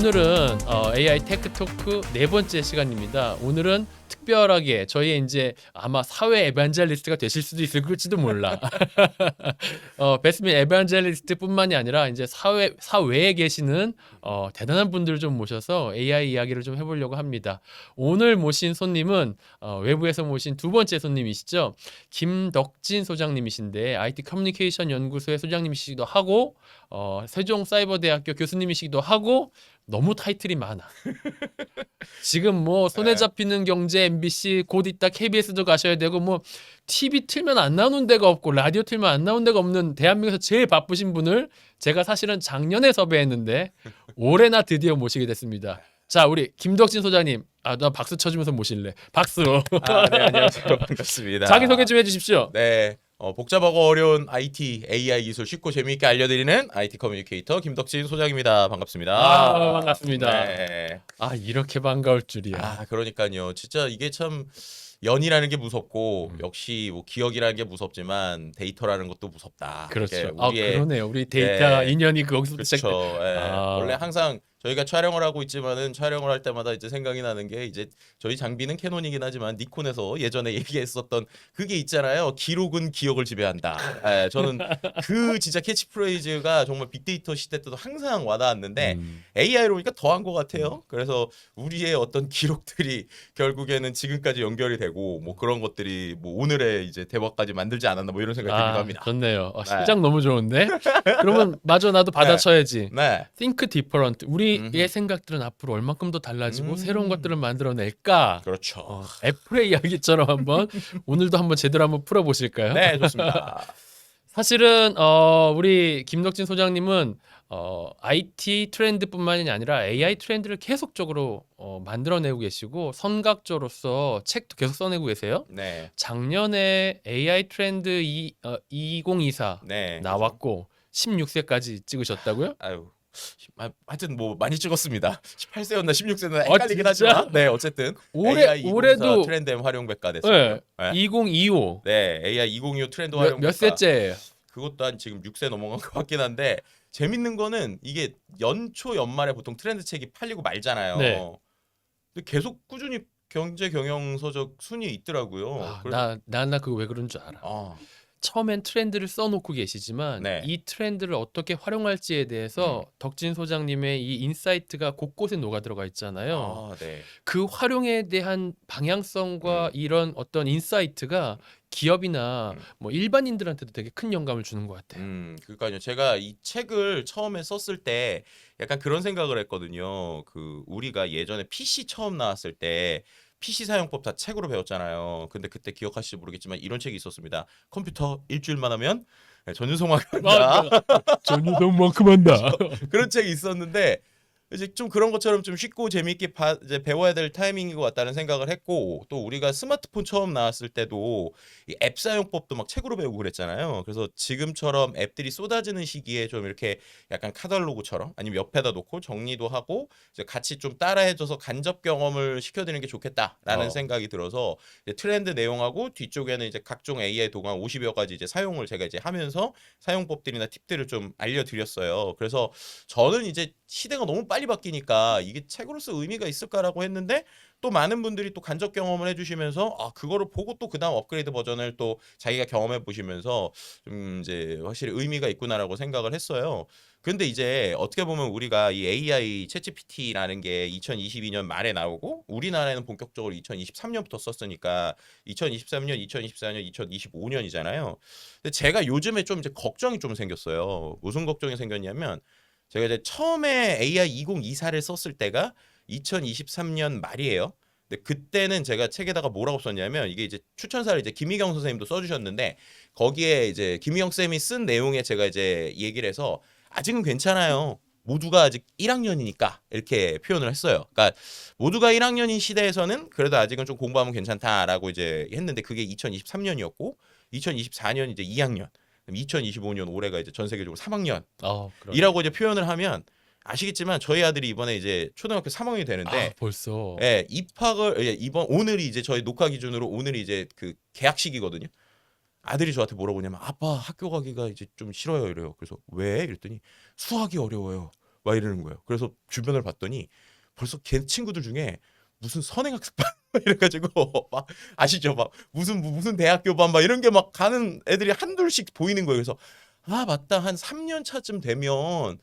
오늘은 어, AI 테크 토크 네 번째 시간입니다. 오늘은 특별하게 저희 이제 아마 사회 에반젤리스트가 되실 수도 있을지도 몰라. 어, 베스민 에반젤리스트뿐만이 아니라 이제 사회 사회에 계시는 어, 대단한 분들 좀 모셔서 AI 이야기를 좀 해보려고 합니다. 오늘 모신 손님은 어, 외부에서 모신 두 번째 손님이시죠. 김덕진 소장님이신데 IT 커뮤니케이션 연구소의 소장님이시기도 하고 어, 세종사이버대학교 교수님이시기도 하고 너무 타이틀이 많아. 지금 뭐 손에 네. 잡히는 경제 MBC 곧 있다 KBS도 가셔야 되고 뭐 TV 틀면 안 나오는 데가 없고 라디오 틀면 안 나오는 데가 없는 대한민국에서 제일 바쁘신 분을 제가 사실은 작년에 섭외했는데 올해나 드디어 모시게 됐습니다. 자, 우리 김덕진 소장님. 아, 나 박수 쳐주면서 모실래. 박수. 아, 네, 안녕하세요. 반갑습니다. 자기 소개 좀 해주십시오. 네. 어, 복잡하고 어려운 IT, AI 기술 쉽고 재미있게 알려드리는 IT 커뮤니케이터 김덕진 소장입니다. 반갑습니다. 아, 반갑습니다. 네. 아, 이렇게 반가울 줄이야. 아, 그러니까요. 진짜 이게 참 연이라는 게 무섭고 음. 역시 뭐 기억이라는 게 무섭지만 데이터라는 것도 무섭다. 그렇죠. 이렇게 아, 우리의 그러네요. 우리 데이터 네. 인연이 거기서부터 시작. 그렇죠. 예. 아. 원래 항상 저희가 촬영을 하고 있지만은 촬영을 할 때마다 이제 생각이 나는 게 이제 저희 장비는 캐논이긴 하지만 니콘에서 예전에 얘기했었던 그게 있잖아요. 기록은 기억을 지배한다. 예, 저는 그 진짜 캐치프레이즈가 정말 빅데이터 시대 때도 항상 와닿았는데 음. AI로 보니까 더한 것 같아요. 그래서 우리의 어떤 기록들이 결국에는 지금까지 연결이 되고 뭐 그런 것들이 뭐 오늘의 이제 대화까지 만들지 않았나 뭐 이런 생각이 들기도 아, 합니다. 좋네요. 어, 네. 심장 너무 좋은데. 그러면 마저 나도 받아쳐야지. 네. Think different. 우리 의 음흠. 생각들은 앞으로 얼만큼 더 달라지고 음. 새로운 것들을 만들어낼까? 그렇죠. 어, 애플의 이야기처럼 한번 오늘도 한번 제대로 한번 풀어보실까요? 네, 좋습니다. 사실은 어, 우리 김덕진 소장님은 어, IT 트렌드뿐만이 아니라 AI 트렌드를 계속적으로 어, 만들어내고 계시고 선각자로서 책도 계속 써내고 계세요. 네. 작년에 AI 트렌드 이, 어, 2024 네. 나왔고 16세까지 찍으셨다고요? 아유. 하- 하여튼 뭐 많이 찍었습니다. 18세였나 16세였나 어, 헷갈리긴 진짜? 하지만 네 어쨌든 올해 AI 2024 올해도 트렌드 M 활용 백과 됐어요. 네. 2025 네, AI 2025 트렌드 몇, 활용백과 몇 세째예요? 그것도 한 지금 6세 넘어간 것 같긴 한데 재밌는 거는 이게 연초 연말에 보통 트렌드 책이 팔리고 말잖아요. 네. 근데 계속 꾸준히 경제 경영 서적 순위에 있더라고요. 아, 그래서- 나 나 나 그거 왜 그런 줄 알아. 아, 처음엔 트렌드를 써놓고 계시지만 네. 이 트렌드를 어떻게 활용할지에 대해서 덕진 소장님의 이 인사이트가 곳곳에 녹아 들어가 있잖아요. 아, 네. 그 활용에 대한 방향성과 음. 이런 어떤 인사이트가 기업이나 음. 뭐 일반인들한테도 되게 큰 영감을 주는 것 같아요. 음, 그러니까요. 제가 이 책을 처음에 썼을 때 약간 그런 생각을 했거든요. 그 우리가 예전에 PC 처음 나왔을 때 PC 사용법 다 책으로 배웠잖아요. 근데 그때 기억하실지 모르겠지만 이런 책이 있었습니다. 컴퓨터 일주일만 하면 네, 전유성화가 한다. 전유성만큼 한다. 그런 책이 있었는데 이제 좀 그런 것처럼 좀 쉽고 재미있게 바- 이제 배워야 될 타이밍인 것 같다는 생각을 했고 또 우리가 스마트폰 처음 나왔을 때도 이 앱 사용법도 막 책으로 배우고 그랬잖아요. 그래서 지금처럼 앱들이 쏟아지는 시기에 좀 이렇게 약간 카탈로그처럼 아니면 옆에다 놓고 정리도 하고 이제 같이 좀 따라해줘서 간접 경험을 시켜드리는 게 좋겠다라는 어. 생각이 들어서 트렌드 내용하고 뒤쪽에는 이제 각종 AI 도감 50여 가지 이제 사용을 제가 이제 하면서 사용법들이나 팁들을 좀 알려드렸어요. 그래서 저는 이제 시대가 너무 빨리 바뀌니까 이게 책으로서 의미가 있을까라고 했는데 또 많은 분들이 또 간접 경험을 해주시면서 아 그거를 보고 또 그다음 업그레이드 버전을 또 자기가 경험해 보시면서 좀 이제 확실히 의미가 있구나라고 생각을 했어요. 근데 이제 어떻게 보면 우리가 이 AI 챗GPT라는 게 2022년 말에 나오고 우리나라에는 본격적으로 2023년부터 썼으니까 2023년, 2024년, 2025년이잖아요. 근데 제가 요즘에 좀 이제 걱정이 좀 생겼어요. 무슨 걱정이 생겼냐면 제가 이제 처음에 AI 2024를 썼을 때가 2023년 말이에요. 근데 그때는 제가 책에다가 뭐라고 썼냐면 이게 이제 추천사를 이제 김희경 선생님도 써주셨는데 거기에 이제 김희경 쌤이 쓴 내용에 제가 이제 얘기를 해서 아직은 괜찮아요. 모두가 아직 1학년이니까 이렇게 표현을 했어요. 그러니까 모두가 1학년인 시대에서는 그래도 아직은 좀 공부하면 괜찮다라고 이제 했는데 그게 2023년이었고 2024년 이제 2학년, 2025년 올해가 이제 전 세계적으로 3학년 어, 그럼. 이라고 이제 표현을 하면 아시겠지만 저희 아들이 이번에 이제 초등학교 3학년이 되는데 아, 벌써. 예, 입학을 예, 이번 오늘이 이제 저희 녹화 기준으로 오늘이 이제 그 개학식이거든요. 아들이 저한테 뭐라고 하냐면 아빠 학교 가기가 이제 좀 싫어요 이래요. 그래서 왜? 이랬더니 수학이 어려워요. 막 이러는 거예요. 그래서 주변을 봤더니 벌써 걔 친구들 중에 무슨 선행학습반 막 이래가지고 막 아시죠? 막 무슨 무슨 대학교 반 막 이런 게 막 가는 애들이 한둘씩 보이는 거예요. 그래서 아 맞다 한 3년 차쯤 되면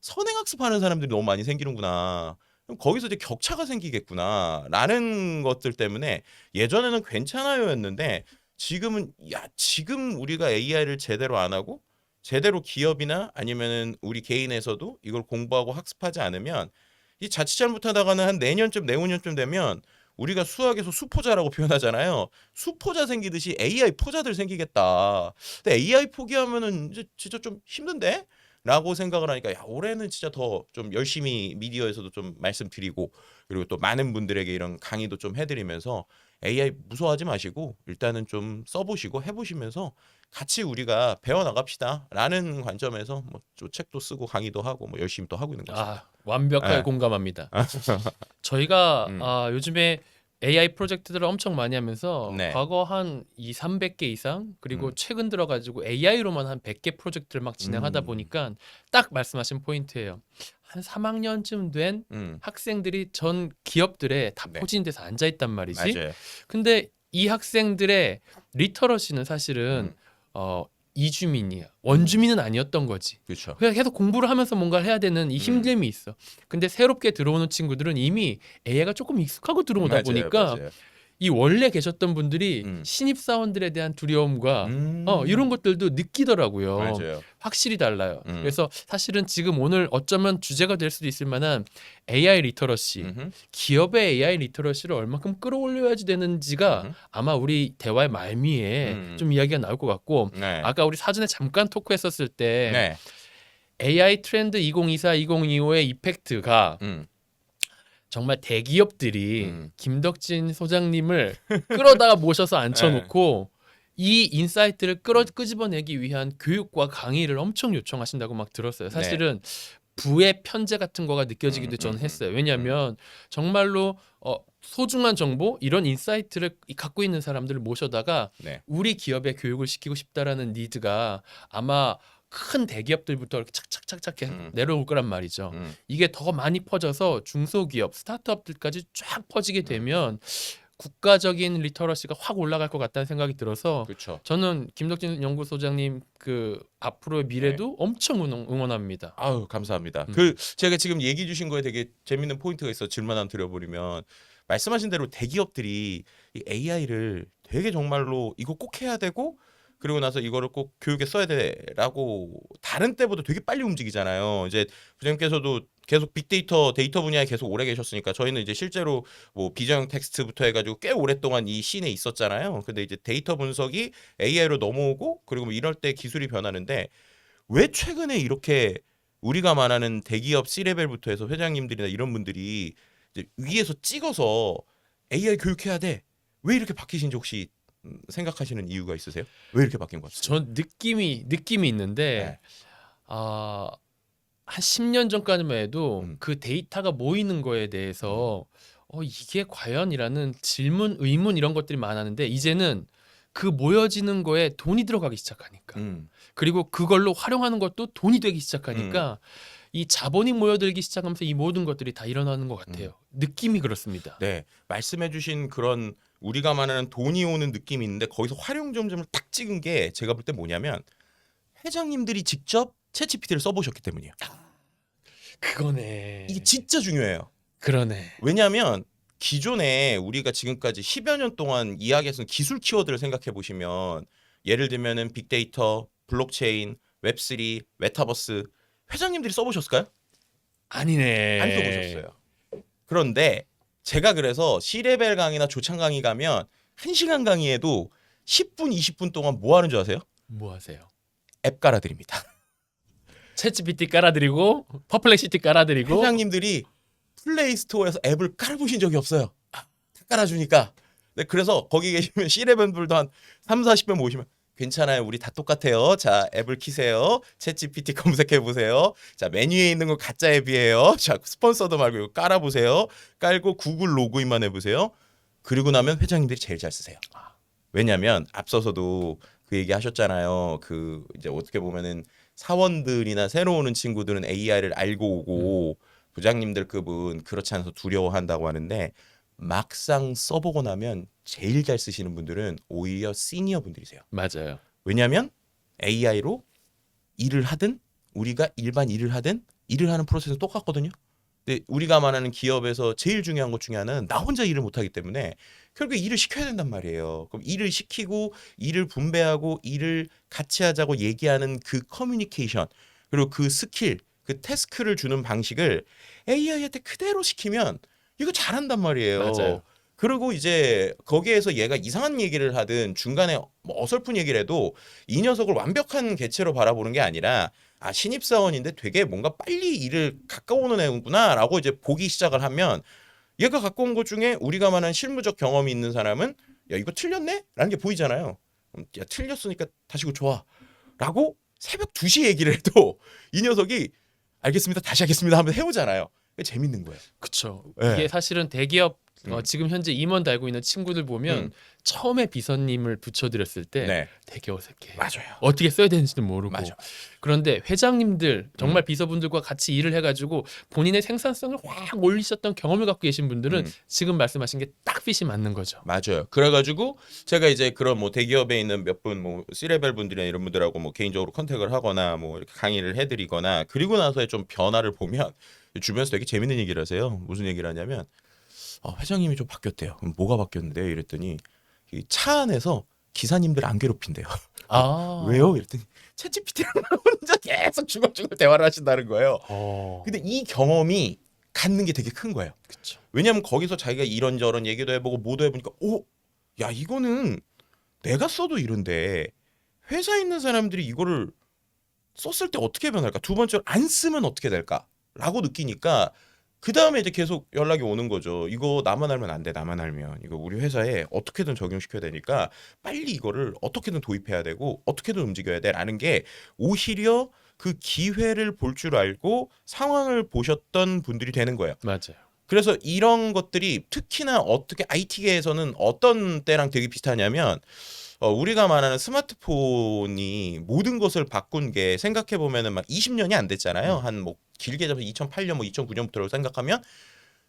선행학습하는 사람들이 너무 많이 생기는구나. 그럼 거기서 이제 격차가 생기겠구나라는 것들 때문에 예전에는 괜찮아요였는데 지금은 야 지금 우리가 AI를 제대로 안 하고 제대로 기업이나 아니면은 우리 개인에서도 이걸 공부하고 학습하지 않으면 이 자칫 잘못하다가는 한 내년쯤 내후년쯤 되면 우리가 수학에서 수포자라고 표현하잖아요. 수포자 생기듯이 AI 포자들 생기겠다. 근데 AI 포기하면은 이제 진짜 좀 힘든데? 라고 생각을 하니까 야 올해는 진짜 더 좀 열심히 미디어에서도 좀 말씀드리고 그리고 또 많은 분들에게 이런 강의도 좀 해드리면서 AI 무서워하지 마시고 일단은 좀 써보시고 해보시면서 같이 우리가 배워 나갑시다라는 관점에서 뭐좀 책도 쓰고 강의도 하고 뭐 열심히 또 하고 있는 거죠. 아 완벽하게 네. 공감합니다. 저희가 음. 아, 요즘에 AI 프로젝트들을 엄청 많이 하면서 네. 과거 한 2, 300개 이상 그리고 음. 최근 들어 가지고 AI로만 한 100개 프로젝트를 막 진행하다 음. 보니까 딱 말씀하신 포인트예요. 한 3학년쯤 된 음, 학생들이 전 기업들에 다 네. 포진돼서 앉아 있단 말이지. 맞아요. 근데 이 학생들의 리터러시는 사실은 음. 어 이주민이야. 원주민은 아니었던 거지. 그렇죠. 그냥 계속 공부를 하면서 뭔가를 해야 되는 이 음. 힘듦이 있어. 근데 새롭게 들어오는 친구들은 이미 AI가 조금 익숙하고 들어오다 보니까 맞아요. 이 원래 계셨던 분들이 음. 신입 사원들에 대한 두려움과 음. 어, 이런 것들도 느끼더라고요. 맞아요. 확실히 달라요. 음. 그래서 사실은 지금 오늘 어쩌면 주제가 될 수도 있을 만한 AI 리터러시, 음흠. 기업의 AI 리터러시를 얼마큼 끌어올려야지 되는지가 음흠. 아마 우리 대화의 말미에 음. 좀 이야기가 나올 것 같고 네. 아까 우리 사전에 잠깐 토크했었을 때 네. AI 트렌드 2024, 2025의 이펙트가 음. 정말 대기업들이 음. 김덕진 소장님을 끌어다가 모셔서 앉혀놓고 이 인사이트를 끌어 끄집어내기 위한 교육과 강의를 엄청 요청하신다고 막 들었어요. 사실은 부의 편제 같은 거가 느껴지기도 음, 저는 음, 했어요. 왜냐하면 정말로 어, 소중한 정보 이런 인사이트를 갖고 있는 사람들을 모셔다가 네. 우리 기업에 교육을 시키고 싶다라는 니드가 아마 큰 대기업들부터 이렇게 착착착착 해 음. 내려올 거란 말이죠. 음. 이게 더 많이 퍼져서 중소기업, 스타트업들까지 쫙 퍼지게 되면 국가적인 리터러시가 확 올라갈 것 같다는 생각이 들어서 그렇죠. 저는 김덕진 연구소장님 그 앞으로의 미래도 엄청 응원- 응원합니다. 아유 감사합니다. 음. 그 제가 지금 얘기 주신 거에 되게 재밌는 포인트가 있어 질문 하나 드려버리면 말씀하신 대로 대기업들이 이 AI를 되게 정말로 이거 꼭 해야 되고 그리고 나서 이거를 꼭 교육에 써야 돼라고 다른 때보다 되게 빨리 움직이잖아요. 이제 부장님께서도 계속 빅데이터 데이터 분야에 계속 오래 계셨으니까 저희는 이제 실제로 뭐 비정 텍스트부터 해가지고 꽤 오랫동안 이 씬에 있었잖아요. 근데 이제 데이터 분석이 AI로 넘어오고 그리고 뭐 이럴 때 기술이 변하는데 왜 최근에 이렇게 우리가 말하는 대기업 C레벨부터 해서 회장님들이나 이런 분들이 이제 위에서 찍어서 AI 교육해야 돼. 왜 이렇게 바뀌신지 혹시 음, 생각하시는 이유가 있으세요? 왜 이렇게 바뀐 것 같아요? 전 느낌이 느낌이 있는데 네. 아, 한 10년 전까지만 해도 음. 그 데이터가 모이는 거에 대해서 어, 이게 과연이라는 질문, 의문 이런 것들이 많았는데 이제는 그 모여지는 거에 돈이 들어가기 시작하니까 음, 그리고 그걸로 활용하는 것도 돈이 되기 시작하니까 이 자본이 모여들기 시작하면서 이 모든 것들이 다 일어나는 것 같아요. 느낌이 그렇습니다. 네, 말씀해주신 그런 우리가 말하는 돈이 오는 느낌이 있는데 거기서 활용 점점을 딱 찍은 게 제가 볼 때 뭐냐면 회장님들이 직접 챗GPT를 써보셨기 때문이에요. 그거네. 이게 진짜 중요해요. 그러네. 왜냐하면 기존에 우리가 지금까지 10여 년 동안 이야기했던 기술 키워드를 생각해 보시면 예를 들면은 빅데이터, 블록체인, 웹3, 메타버스 회장님들이 써보셨을까요? 아니네. 안 써보셨어요. 그런데 제가 그래서 C레벨 강의나 조창 강의 가면 1시간 강의에도 10분, 20분 동안 뭐 하는 줄 아세요? 뭐 하세요? 앱 깔아드립니다. 챗GPT 깔아드리고 퍼플렉시티 깔아드리고 회장님들이 플레이 스토어에서 앱을 깔아보신 적이 없어요. 다 깔아주니까. 네, 그래서 거기 계시면 C레벨 분들도 한 3, 40명 모시면 괜찮아요. 우리 다 똑같아요. 자, 앱을 키세요. 챗 GPT 검색해 보세요. 자, 메뉴에 있는 거 가짜 앱이에요. 자, 스폰서도 말고 이거 깔아 보세요. 깔고 구글 로그인만 해 보세요. 그리고 나면 회장님들이 제일 잘 쓰세요. 왜냐면 앞서서도 그 얘기 하셨잖아요. 그 이제 어떻게 보면은 사원들이나 새로 오는 친구들은 AI를 알고 오고 음. 부장님들 급은 그렇지 않아서 두려워한다고 하는데 막상 써보고 나면 제일 잘 쓰시는 분들은 오히려 시니어 분들이세요. 맞아요. 왜냐하면 AI로 일을 하든 우리가 일반 일을 하든 일을 하는 프로세스는 똑같거든요. 근데 우리가 말하는 기업에서 제일 중요한 것 중에 하나는 나 혼자 일을 못하기 때문에 결국에 일을 시켜야 된단 말이에요. 그럼 일을 시키고 일을 분배하고 일을 같이 하자고 얘기하는 그 커뮤니케이션 그리고 그 스킬 그 태스크를 주는 방식을 AI한테 그대로 시키면 이거 잘한단 말이에요. 맞아요. 그리고 이제 거기에서 얘가 이상한 얘기를 하든 중간에 뭐 어설픈 얘기를 해도 이 녀석을 완벽한 개체로 바라보는 게 아니라 아 신입 사원인데 되게 뭔가 빨리 일을 가까워오는 애구나라고 이제 보기 시작을 하면 얘가 갖고 온 것 중에 우리가 말하는 실무적 경험이 있는 사람은 야 이거 틀렸네?라는 게 보이잖아요. 음, 야 틀렸으니까 다시 이거 좋아.라고 새벽 2시 얘기를 해도 이 녀석이 알겠습니다 다시 하겠습니다 하면 해오잖아요. 그게 재밌는 거예요. 그쵸. 네. 이게 사실은 대기업 어, 음. 지금 현재 임원 달고 있는 친구들 보면 음. 처음에 비서님을 붙여드렸을 때 네 되게 어색해. 맞아요. 어떻게 써야 되는지도 모르고. 맞아. 그런데 회장님들 음. 정말 비서분들과 같이 일을 해가지고 본인의 생산성을 확 올리셨던 경험을 갖고 계신 분들은 음. 지금 말씀하신 게 딱 핏이 맞는 거죠. 맞아요. 그래가지고 제가 이제 그런 뭐 대기업에 있는 몇 분뭐 C레벨 분들이나 이런 분들하고 뭐 개인적으로 컨택을 하거나 뭐 이렇게 강의를 해드리거나 그리고 나서의 좀 변화를 보면 주변에서 되게 재밌는 얘기를 하세요. 무슨 얘기를 하냐면 어, 회장님이 좀 바뀌었대요. 그럼 뭐가 바뀌었는데요? 이랬더니 이차 안에서 기사님들 안 괴롭힌대요. 아 왜요? 이랬더니 채찌피티랑 혼자 계속 중얼중얼 대화를 하신다는 거예요. 어. 근데 이 경험이 갖는 게 되게 큰 거예요. 그쵸. 왜냐면 거기서 자기가 이런저런 얘기도 해보고 뭐도 해보니까 오, 야 이거는 내가 써도 이런데 회사에 있는 사람들이 이거를 썼을 때 어떻게 변할까? 두 번째로 안 쓰면 어떻게 될까? 라고 느끼니까 그 다음에 이제 계속 연락이 오는 거죠. 이거 나만 알면 안 돼. 나만 알면 이거 우리 회사에 어떻게든 적용시켜야 되니까 빨리 이거를 어떻게든 도입해야 되고 어떻게든 움직여야 돼라는 게 오히려 그 기회를 볼 줄 알고 상황을 보셨던 분들이 되는 거예요. 맞아요. 그래서 이런 것들이 특히나 어떻게 IT계에서는 어떤 때랑 되게 비슷하냐면 어, 우리가 말하는 스마트폰이 모든 것을 바꾼 게 생각해 보면은 막 20년이 안 됐잖아요. 한뭐 길게 잡아서 2008년 뭐 2009년부터라고 생각하면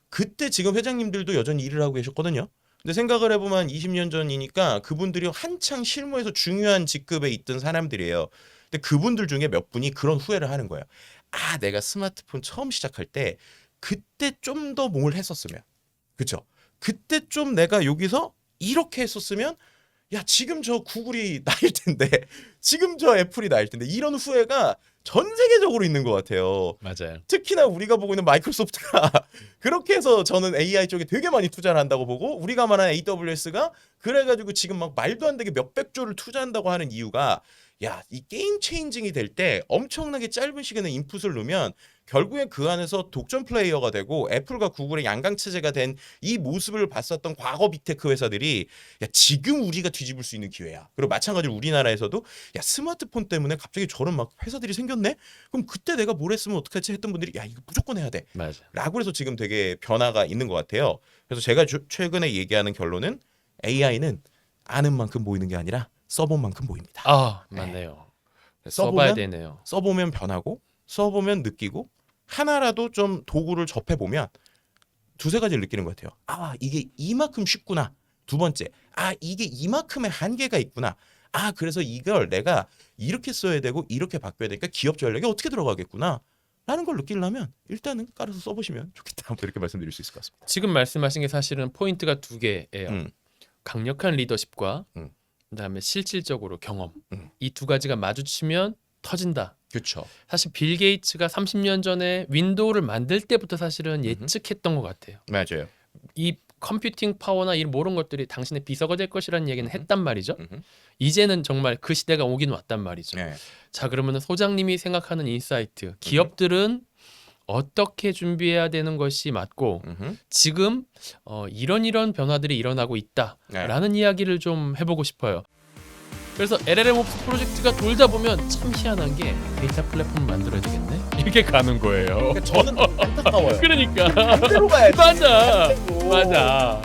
그때 지금 회장님들도 여전히 일을 하고 계셨거든요. 근데 생각을 해보면 20년 전이니까 그분들이 한창 실무에서 중요한 직급에 있던 사람들이에요. 근데 그분들 중에 몇 분이 그런 후회를 하는 거예요. 아, 내가 스마트폰 처음 시작할 때 그때 좀더뭘 했었으면. 그쵸? 그때 좀 내가 여기서 이렇게 했었으면 야, 지금 저 구글이 나일 텐데, 지금 저 애플이 나일 텐데, 이런 후회가 전 세계적으로 있는 것 같아요. 맞아요. 특히나 우리가 보고 있는 마이크로소프트가 그렇게 해서 저는 AI 쪽에 되게 많이 투자를 한다고 보고 우리가 말하는 AWS가 그래가지고 지금 막 말도 안 되게 몇백 조를 투자한다고 하는 이유가 야 이 게임 체인징이 될 때 엄청나게 짧은 시간에 인풋을 넣으면 결국엔 그 안에서 독점 플레이어가 되고 애플과 구글의 양강 체제가 된 이 모습을 봤었던 과거 빅테크 회사들이 야 지금 우리가 뒤집을 수 있는 기회야. 그리고 마찬가지로 우리나라에서도 야 스마트폰 때문에 갑자기 저런 막 회사들이 생겼네. 그럼 그때 내가 뭘 했으면 어떡하지 했던 분들이 야 이거 무조건 해야 돼. 맞아요. 라고 해서 지금 되게 변화가 있는 것 같아요. 그래서 제가 주- 최근에 얘기하는 결론은 AI는 아는 만큼 보이는 게 아니라 써본 만큼 보입니다. 아 맞네요. 써보면? 써봐야 되네요. 써보면 변하고 써보면 느끼고 하나라도 좀 도구를 접해 보면 두세 가지를 느끼는 것 같아요. 아 이게 이만큼 쉽구나. 두 번째, 아 이게 이만큼의 한계가 있구나. 아 그래서 이걸 내가 이렇게 써야 되고 이렇게 바꿔야 되니까 기업 전략에 어떻게 들어가겠구나. 라는 걸 느끼려면 일단은 깔아서 써보시면 좋겠다. 뭐 이렇게 말씀드릴 수 있을 것 같습니다. 지금 말씀하신 게 사실은 포인트가 두 개예요. 음. 강력한 리더십과 음. 그다음에 실질적으로 경험. 음. 이 두 가지가 마주치면 터진다. 그렇죠. 사실 빌 게이츠가 30년 전에 윈도우를 만들 때부터 사실은. 예측했던 것 같아요. 맞아요. 이 컴퓨팅 파워나 이런 모든 것들이 당신의 비서가 될 것이라는 얘기는. 했단 말이죠. 음흠. 이제는 정말 그 시대가 오긴 왔단 말이죠. 네. 자 그러면 소장님이 생각하는 인사이트 기업들은 어떻게 준비해야 되는 것이 맞고 음흠. 지금 어, 이런 이런 변화들이 일어나고 네. 있다라는 이야기를 좀 해보고 싶어요. 그래서 LLM 옵스 프로젝트가 돌다 보면 참 희한한 게 데이터 플랫폼 만들어야 되겠네 이렇게 가는 거예요. 저는 안타까워요. 그러니까 반대로 가야지. 맞아 반대로. 맞아